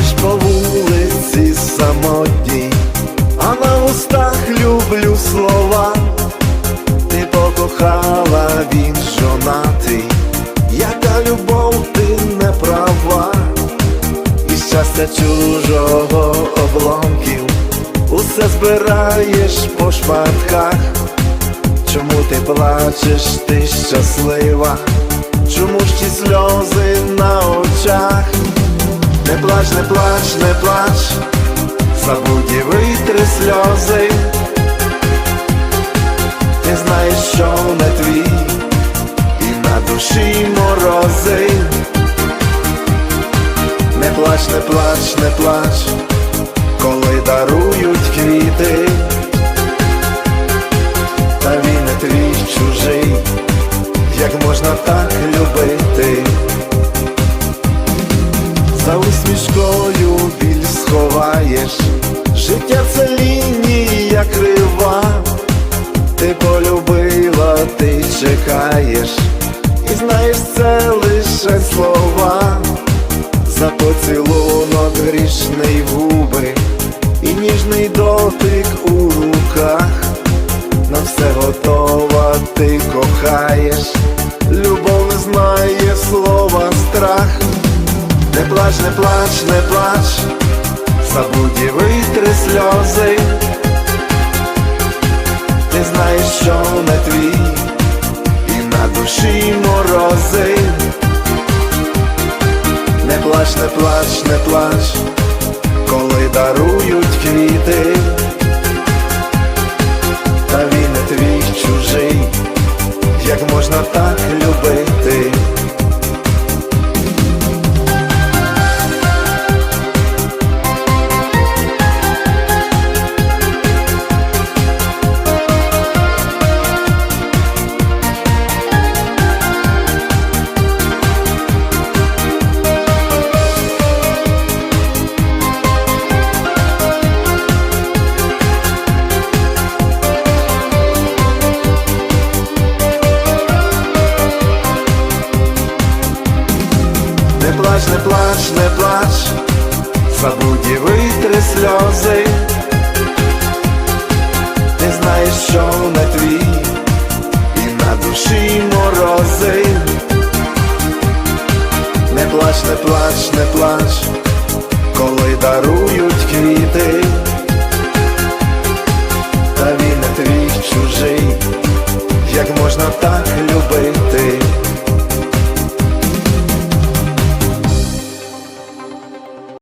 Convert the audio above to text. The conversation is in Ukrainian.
йдеш по вулиці самотній, а на устах люблю слова. Ти покохала, він жонатий, яка любов ти не права, і щастя чужого обломків, усе збираєш по шматках. Чому ти плачеш, ти щаслива? Чому ж ті сльози плач, не плач, не плач, забудь і витри сльози. Ти знаєш, що не твій, і на душі морози. Не плач, не плач, не плач, коли дарують квіти. Та він не твій чужий, як можна так любити, за усмішкою біль сховаєш, життя це лінія крива, ти полюбила, ти чекаєш, і знаєш це лише слова, за поцілунок грішний губи, і ніжний дотик у руках. На все готова, ти кохаєш, любов не знає слова страх. Не плач, не плач, не плач, забудь і витри сльози. Ти знаєш, що не твій, і на душі морози. Не плач, не плач, не плач, коли дарують квіти плач, не плач, не плач, забудь і витри сльози. Ти знаєш, що не твій, і на душі морози. Не плач, не плач, не плач, коли дарують квіти, та він не твій чужий, як можна так любити.